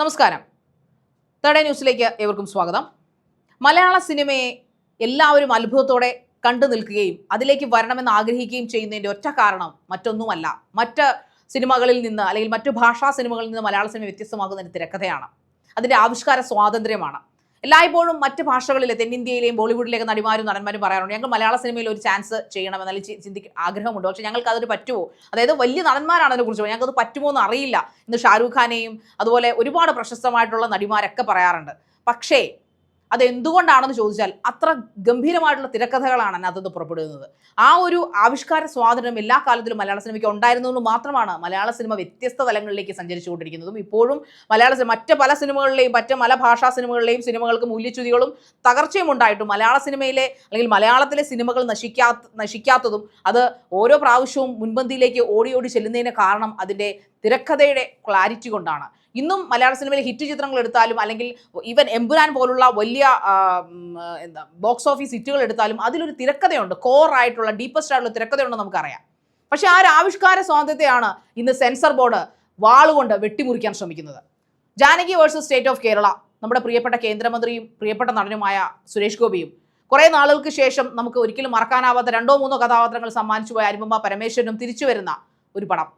നമസ്കാരം. തടേ ന്യൂസിലേക്ക് ഏവർക്കും സ്വാഗതം. മലയാള സിനിമയെ എല്ലാവരും അത്ഭുതത്തോടെ കണ്ടു നിൽക്കുകയും അതിലേക്ക് വരണമെന്ന് ആഗ്രഹിക്കുകയും ചെയ്യുന്നതിന്റെ ഒറ്റ കാരണം മറ്റൊന്നുമല്ല. മറ്റ് സിനിമകളിൽ നിന്ന് അല്ലെങ്കിൽ മറ്റു ഭാഷാ സിനിമകളിൽ നിന്ന് മലയാള സിനിമ വ്യത്യസ്തമാകുന്നതിന് തിരക്കഥയാണ്. അതിന്റെ ആവിഷ്കാര സ്വാതന്ത്ര്യമാണ്. എല്ലായ്പ്പോഴും മറ്റ് ഭാഷകളിലെ തെന്നിന്ത്യയിലെയും ബോളിവുഡിലേക്ക് നടിമാരും നടന്മാരും പറയാറുണ്ട്. ഞങ്ങൾ മലയാള സിനിമയിൽ ഒരു ചാൻസ് ചെയ്യണമെന്ന് എന്നാലും ചിന്തിക്ക ആഗ്രഹമുണ്ട്. പക്ഷേ ഞങ്ങൾക്ക് അതൊരു പറ്റുമോ? അതായത് വലിയ നടന്മാരാണ് അതിനെക്കുറിച്ച് ഞങ്ങൾക്ക് അത് പറ്റുമോ എന്ന് അറിയില്ല. ഇന്ന് ഷാരൂഖ് ഖാനെയും അതുപോലെ ഒരുപാട് പ്രശസ്തമായിട്ടുള്ള നടിമാരൊക്കെ പറയാറുണ്ട്. പക്ഷേ അത് എന്തുകൊണ്ടാണെന്ന് ചോദിച്ചാൽ അത്ര ഗംഭീരമായിട്ടുള്ള തിരക്കഥകളാണ് അതിനകത്ത് പുറപ്പെടുന്നത്. ആ ഒരു ആവിഷ്കാര സ്വാതന്ത്ര്യം എല്ലാ കാലത്തിലും മലയാള സിനിമയ്ക്ക് ഉണ്ടായിരുന്നതുകൊണ്ട് മാത്രമാണ് മലയാള സിനിമ വ്യത്യസ്ത തലങ്ങളിലേക്ക് സഞ്ചരിച്ചുകൊണ്ടിരിക്കുന്നതും. ഇപ്പോഴും മലയാള സിനിമ മറ്റ് പല സിനിമകളിലെയും മറ്റ് പല ഭാഷാ സിനിമകളിലെയും സിനിമകൾക്ക് മൂല്യച്യുതികളും തകർച്ചയും ഉണ്ടായിട്ടും മലയാള സിനിമയിലെ അല്ലെങ്കിൽ മലയാളത്തിലെ സിനിമകൾ നശിക്കാ നശിക്കാത്തതും അത് ഓരോ പ്രാവശ്യവും മുൻപന്തിയിലേക്ക് ഓടി ഓടി ചെല്ലുന്നതിന് കാരണം അതിന്റെ തിരക്കഥയുടെ ക്ലാരിറ്റി കൊണ്ടാണ്. ഇന്നും മലയാള സിനിമയിൽ ഹിറ്റ് ചിത്രങ്ങൾ എടുത്താലും അല്ലെങ്കിൽ ഈവൻ എമ്പുരാൻ പോലുള്ള വലിയ എന്താ ബോക്സ് ഓഫീസ് ഹിറ്റുകൾ എടുത്താലും അതിലൊരു തിരക്കഥയുണ്ട്. കോർ ആയിട്ടുള്ള ഡീപ്പസ്റ്റ് ആയിട്ടുള്ള തിരക്കഥയുണ്ടെന്ന് നമുക്കറിയാം. പക്ഷെ ആ ഒരു ആവിഷ്കാര സ്വാതന്ത്ര്യത്തെയാണ് ഇന്ന് സെൻസർ ബോർഡ് വാളുകൊണ്ട് വെട്ടിമുറിക്കാൻ ശ്രമിക്കുന്നത്. Janaki versus state of Kerala നമ്മുടെ പ്രിയപ്പെട്ട കേന്ദ്രമന്ത്രിയും പ്രിയപ്പെട്ട നടനുമായ സുരേഷ് ഗോപിയും. കുറേ നാളുകൾക്ക് ശേഷം നമുക്ക് ഒരിക്കലും മറക്കാനാവാത്ത രണ്ടോ മൂന്നോ കഥാപാത്രങ്ങൾ സമ്മാനിച്ചു പോയ അനുപമ പരമേശ്വരനും തിരിച്ചു വരുന്ന ഒരു പടം.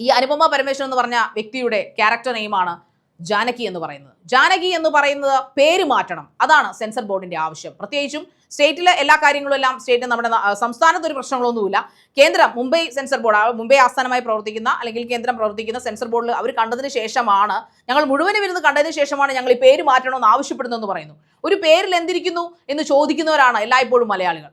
ഈ അനുപമ പരമേശ്വരൻ എന്ന് പറഞ്ഞ വ്യക്തിയുടെ ക്യാരക്ടർ നെയിമാണ് ജാനകി എന്ന് പറയുന്നത്. ജാനകി എന്ന് പറയുന്നത് പേര് മാറ്റണം. അതാണ് സെൻസർ ബോർഡിന്റെ ആവശ്യം. പ്രത്യേകിച്ചും സ്റ്റേറ്റിലെ എല്ലാ കാര്യങ്ങളും എല്ലാം സ്റ്റേറ്റ് നമ്മുടെ സംസ്ഥാനത്ത് ഒരു പ്രശ്നങ്ങളൊന്നുമില്ല. കേന്ദ്രം മുംബൈ സെൻസർ ബോർഡ് മുംബൈ ആസ്ഥാനമായി പ്രവർത്തിക്കുന്ന അല്ലെങ്കിൽ കേന്ദ്രം പ്രവർത്തിക്കുന്ന സെൻസർ ബോർഡിൽ അവർ കണ്ടതിന് ശേഷമാണ് ഞങ്ങൾ മുഴുവനും ഇരുന്ന് കണ്ടതിന് ശേഷമാണ് ഞങ്ങൾ ഈ പേര് മാറ്റണമെന്ന് ആവശ്യപ്പെടുന്നതെന്ന് പറയുന്നു. ഒരു പേരിൽ എന്തിരിക്കുന്നു എന്ന് ചോദിക്കുന്നവരാണ് എല്ലായ്പ്പോഴും മലയാളികൾ.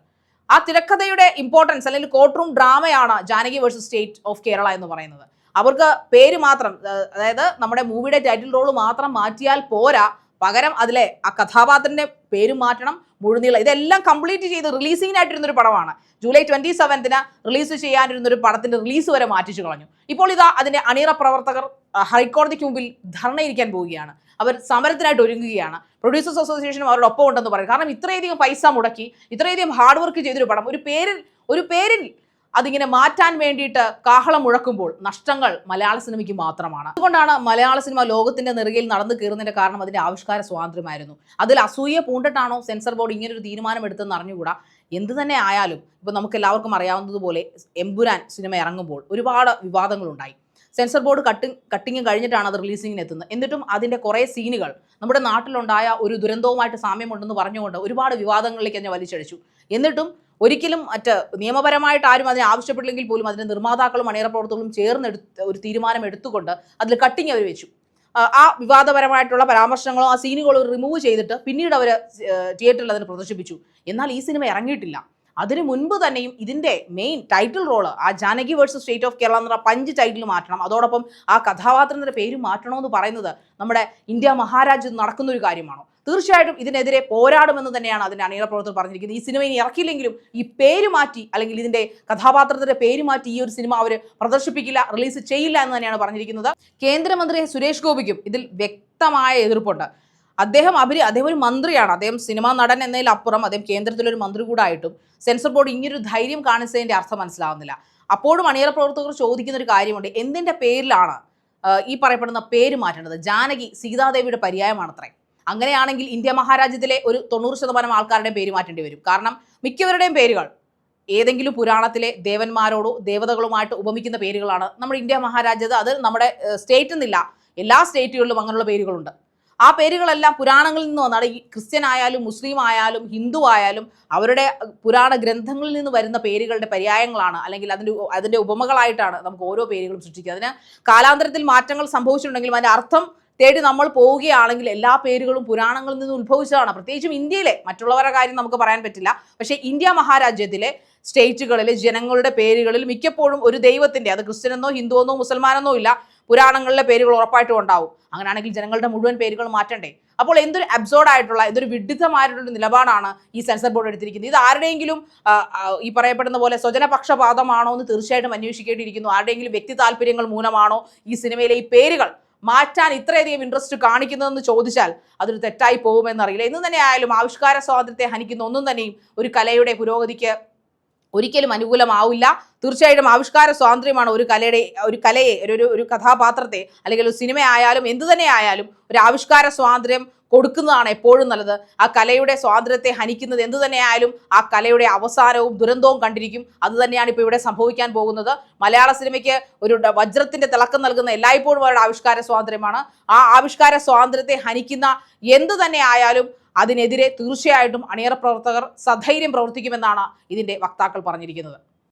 ആ തിരക്കഥയുടെ ഇമ്പോർട്ടൻസ് അല്ലെങ്കിൽ court room ഡ്രാമയാണ് Janaki versus state of Kerala എന്ന് പറയുന്നത്. അവർക്ക് പേര് മാത്രം അതായത് നമ്മുടെ മൂവിയുടെ ടൈറ്റിൽ റോൾ മാത്രം മാറ്റിയാൽ പോരാ. പകരം അതിലെ ആ കഥാപാത്രത്തിന്റെ പേര് മാറ്റണം മുഴുനീളം ഇതെല്ലാം കംപ്ലീറ്റ് ചെയ്ത് റിലീസിങ്ങിനായിട്ടിരുന്നൊരു പടമാണ്. ജൂലൈ ട്വന്റി സെവൻത്തിന് റിലീസ് ചെയ്യാനിരുന്നൊരു പടത്തിന്റെ റിലീസ് വരെ മാറ്റിച്ചു കളഞ്ഞു. ഇപ്പോൾ ഇതാ അതിന്റെ അണിയറ പ്രവർത്തകർ ഹൈക്കോടതിക്ക് മുമ്പിൽ ധർണയിരിക്കാൻ പോവുകയാണ്. അവർ സമരത്തിനായിട്ട് ഒരുങ്ങുകയാണ്. പ്രൊഡ്യൂസേഴ്സ് അസോസിയേഷനും അവരുടെ ഒപ്പം ഉണ്ടെന്ന് പറയും. കാരണം ഇത്രയധികം പൈസ മുടക്കി ഇത്രയധികം ഹാർഡ് വർക്ക് ചെയ്തൊരു പടം. ഒരു പേരിൽ ഒരു പേരിൽ അതിങ്ങനെ മാറ്റാൻ വേണ്ടിയിട്ട് കാഹളം മുഴക്കുമ്പോൾ നഷ്ടങ്ങൾ മലയാള സിനിമയ്ക്ക് മാത്രമാണ്. അതുകൊണ്ടാണ് മലയാള സിനിമ ലോകത്തിന്റെ നെറുകയിൽ നടന്നു കയറുന്നതിന്റെ കാരണം അതിന്റെ ആവിഷ്കാര സ്വാതന്ത്ര്യമായിരുന്നു. അതിൽ അസൂയ പൂണ്ടിട്ടാണോ സെൻസർ ബോർഡ് ഇങ്ങനെ ഒരു തീരുമാനം എടുത്തെന്ന് അറിഞ്ഞുകൂടാ? എന്ത് തന്നെ ആയാലും ഇപ്പൊ നമുക്ക് എല്ലാവർക്കും അറിയാവുന്നതുപോലെ എമ്പുരാൻ സിനിമ ഇറങ്ങുമ്പോൾ ഒരുപാട് വിവാദങ്ങളുണ്ടായി. സെൻസർ ബോർഡ് കട്ടിങ് കട്ടിങ് കഴിഞ്ഞിട്ടാണ് അത് റിലീസിങ്ങിന് എത്തുന്നത് എന്നിട്ടും അതിന്റെ കുറേ സീനുകൾ നമ്മുടെ നാട്ടിലുണ്ടായ ഒരു ദുരന്തവുമായിട്ട് സാമ്യമുണ്ടെന്ന് പറഞ്ഞുകൊണ്ട് ഒരുപാട് വിവാദങ്ങളിലേക്ക് അതിനെ വലിച്ചഴിച്ചു എന്നിട്ടും ഒരിക്കലും മറ്റ് നിയമപരമായിട്ട് ആരും അതിനെ ആവശ്യപ്പെട്ടില്ലെങ്കിൽ പോലും അതിന്റെ നിർമ്മാതാക്കളും അണിയറ പ്രവർത്തകരും ചേർന്നെടുത്ത് ഒരു തീരുമാനം എടുത്തുകൊണ്ട് അതിൽ കട്ടിങ് അവർ വെച്ചു. ആ, വിവാദപരമായിട്ടുള്ള പരാമർശങ്ങളോ ആ സീനുകളോ റിമൂവ് ചെയ്തിട്ട് പിന്നീട് അവർ തിയേറ്ററിൽ അതിനെ പ്രദർശിപ്പിച്ചു. എന്നാൽ ഈ സിനിമ ഇറങ്ങിയിട്ടില്ല. അതിനു മുൻപ് തന്നെയും ഇതിന്റെ മെയിൻ ടൈറ്റിൽ റോൾ ആ Janaki versus state of Kerala എന്ന് പറഞ്ഞ പഞ്ച് ടൈറ്റിൽ മാറ്റണം. അതോടൊപ്പം ആ കഥാപാത്രത്തിന്റെ പേര് മാറ്റണമെന്ന് പറയുന്നത് നമ്മുടെ ഇന്ത്യ മഹാരാജ്യത്ത് നടക്കുന്ന ഒരു കാര്യമാണോ? തീർച്ചയായിട്ടും ഇതിനെതിരെ പോരാടുമെന്ന് തന്നെയാണ് അതിന്റെ അണിയറ പ്രവർത്തകർ പറഞ്ഞിരിക്കുന്നത്. ഈ സിനിമ ഇനി ഇറക്കില്ലെങ്കിലും ഈ പേര് മാറ്റി അല്ലെങ്കിൽ ഇതിന്റെ കഥാപാത്രത്തിന്റെ പേര് മാറ്റി ഈ ഒരു സിനിമ അവർ പ്രദർശിപ്പിക്കില്ല റിലീസ് ചെയ്യില്ല എന്ന് തന്നെയാണ് പറഞ്ഞിരിക്കുന്നത്. കേന്ദ്രമന്ത്രി സുരേഷ് ഗോപിക്കും ഇതിൽ വ്യക്തമായ എതിർപ്പുണ്ട്. അദ്ദേഹം അഭിനയ അദ്ദേഹം ഒരു മന്ത്രിയാണ്. അദ്ദേഹം സിനിമാ നടൻ എന്നതിലപ്പുറം അദ്ദേഹം കേന്ദ്രത്തിലൊരു മന്ത്രി കൂടെ ആയിട്ടും സെൻസർ ബോർഡ് ഇങ്ങനൊരു ധൈര്യം കാണിച്ചതിന്റെ അർത്ഥം മനസ്സിലാവുന്നില്ല. അപ്പോഴും അണിയറ പ്രവർത്തകർ ചോദിക്കുന്ന ഒരു കാര്യമുണ്ട്. എന്തിന്റെ പേരിലാണ് ഈ പറയപ്പെടുന്ന പേര് മാറ്റേണ്ടത്? ജാനകി സീതാദേവിയുടെ പര്യായമാണത്രേ. അങ്ങനെയാണെങ്കിൽ ഇന്ത്യ മഹാരാജ്യത്തിലെ ഒരു തൊണ്ണൂറ് ശതമാനം ആൾക്കാരുടെയും പേര് മാറ്റേണ്ടി വരും. കാരണം മിക്കവരുടെയും പേരുകൾ ഏതെങ്കിലും പുരാണത്തിലെ ദേവന്മാരോടോ ദേവതകളുമായിട്ട് ഉപമിക്കുന്ന പേരുകളാണ് നമ്മുടെ ഇന്ത്യ മഹാരാജ്യത്ത്. അത് നമ്മുടെ സ്റ്റേറ്റ് എന്നില്ല. എല്ലാ സ്റ്റേറ്റുകളിലും അങ്ങനെയുള്ള പേരുകളുണ്ട്. ആ പേരുകളെല്ലാം പുരാണങ്ങളിൽ നിന്ന് വന്നാണ് ഈ ക്രിസ്ത്യൻ ആയാലും മുസ്ലിം ആയാലും ഹിന്ദു ആയാലും അവരുടെ പുരാണ ഗ്രന്ഥങ്ങളിൽ നിന്ന് വരുന്ന പേരുകളുടെ പര്യായങ്ങളാണ്. അല്ലെങ്കിൽ അതിന്റെ അതിന്റെ ഉപമകളായിട്ടാണ് നമുക്ക് ഓരോ പേരുകളും സൃഷ്ടിക്കുക. അതിന് കാലാന്തരത്തിൽ മാറ്റങ്ങൾ സംഭവിച്ചിട്ടുണ്ടെങ്കിലും അതിന്റെ അർത്ഥം തേടി നമ്മൾ പോവുകയാണെങ്കിൽ എല്ലാ പേരുകളും പുരാണങ്ങളിൽ നിന്ന് ഉത്ഭവിച്ചതാണ്. പ്രത്യേകിച്ചും ഇന്ത്യയിലെ മറ്റുള്ളവരുടെ കാര്യം നമുക്ക് പറയാൻ പറ്റില്ല. പക്ഷേ ഇന്ത്യ മഹാരാജ്യത്തിലെ സ്റ്റേറ്റുകളിലെ ജനങ്ങളുടെ പേരുകളിൽ മിക്കപ്പോഴും ഒരു ദൈവത്തിന്റെ അത് ക്രിസ്ത്യനെന്നോ ഹിന്ദുവെന്നോ മുസൽമാനെന്നോ ഇല്ല പുരാണങ്ങളിലെ പേരുകൾ ഉറപ്പായിട്ടും ഉണ്ടാവും. അങ്ങനെയാണെങ്കിൽ ജനങ്ങളുടെ മുഴുവൻ പേരുകൾ മാറ്റണ്ടേ? അപ്പോൾ എന്തൊരു അബ്സോർഡ് ആയിട്ടുള്ള എന്തൊരു വിഡിത്തമായിട്ടുള്ള നിലപാടാണ് ഈ സെൻസർ ബോർഡ് എടുത്തിരിക്കുന്നത്. ഇത് ആരുടെയെങ്കിലും ഈ പറയപ്പെടുന്ന പോലെ സ്വജനപക്ഷപാതമാണോ എന്ന് തീർച്ചയായിട്ടും അന്വേഷിക്കേണ്ടിയിരിക്കുന്നു. ആരുടെയെങ്കിലും വ്യക്തി താല്പര്യങ്ങൾ മൂലമാണോ ഈ സിനിമയിലെ ഈ പേരുകൾ മാറ്റാൻ ഇത്രയധികം ഇൻട്രസ്റ്റ് കാണിക്കുന്നതെന്ന് ചോദിച്ചാൽ അതൊരു തെറ്റായി പോകുമെന്നറിയില്ല. ഇന്ന് തന്നെ ആയാലും ആവിഷ്കാര സ്വാതന്ത്ര്യത്തെ ഹനിക്കുന്ന ഒന്നും തന്നെയും ഒരു കലയുടെ പുരോഗതിക്ക് ഒരിക്കലും അനുകൂലമാവില്ല. തീർച്ചയായിട്ടും ആവിഷ്കാര സ്വാതന്ത്ര്യമാണ് ഒരു കലയുടെ ഒരു കലയെ ഒരു ഒരു- കഥാപാത്രത്തെ അല്ലെങ്കിൽ ഒരു സിനിമ ആയാലും എന്തു തന്നെ ആയാലും ഒരു ആവിഷ്കാര സ്വാതന്ത്ര്യം കൊടുക്കുന്നതാണ് എപ്പോഴും നല്ലത്. ആ കലയുടെ സ്വാതന്ത്ര്യത്തെ ഹനിക്കുന്നത് എന്തു തന്നെയായാലും ആ കലയുടെ അവസാനവും ദുരന്തവും കണ്ടിരിക്കും. അത് തന്നെയാണ് ഇപ്പോൾ ഇവിടെ സംഭവിക്കാൻ പോകുന്നത്. മലയാള സിനിമയ്ക്ക് ഒരു വജ്രത്തിന്റെ തിളക്കം നൽകുന്ന എല്ലായ്പ്പോഴും അവരുടെ ആവിഷ്കാര സ്വാതന്ത്ര്യമാണ്. ആ ആവിഷ്കാര സ്വാതന്ത്ര്യത്തെ ഹനിക്കുന്ന എന്തു തന്നെ ആയാലും അതിനെതിരെ തീർച്ചയായിട്ടും അണിയറ പ്രവർത്തകർ സധൈര്യം പ്രവർത്തിക്കുമെന്നാണ് ഇതിന്റെ വക്താക്കൾ പറഞ്ഞിരിക്കുന്നത്.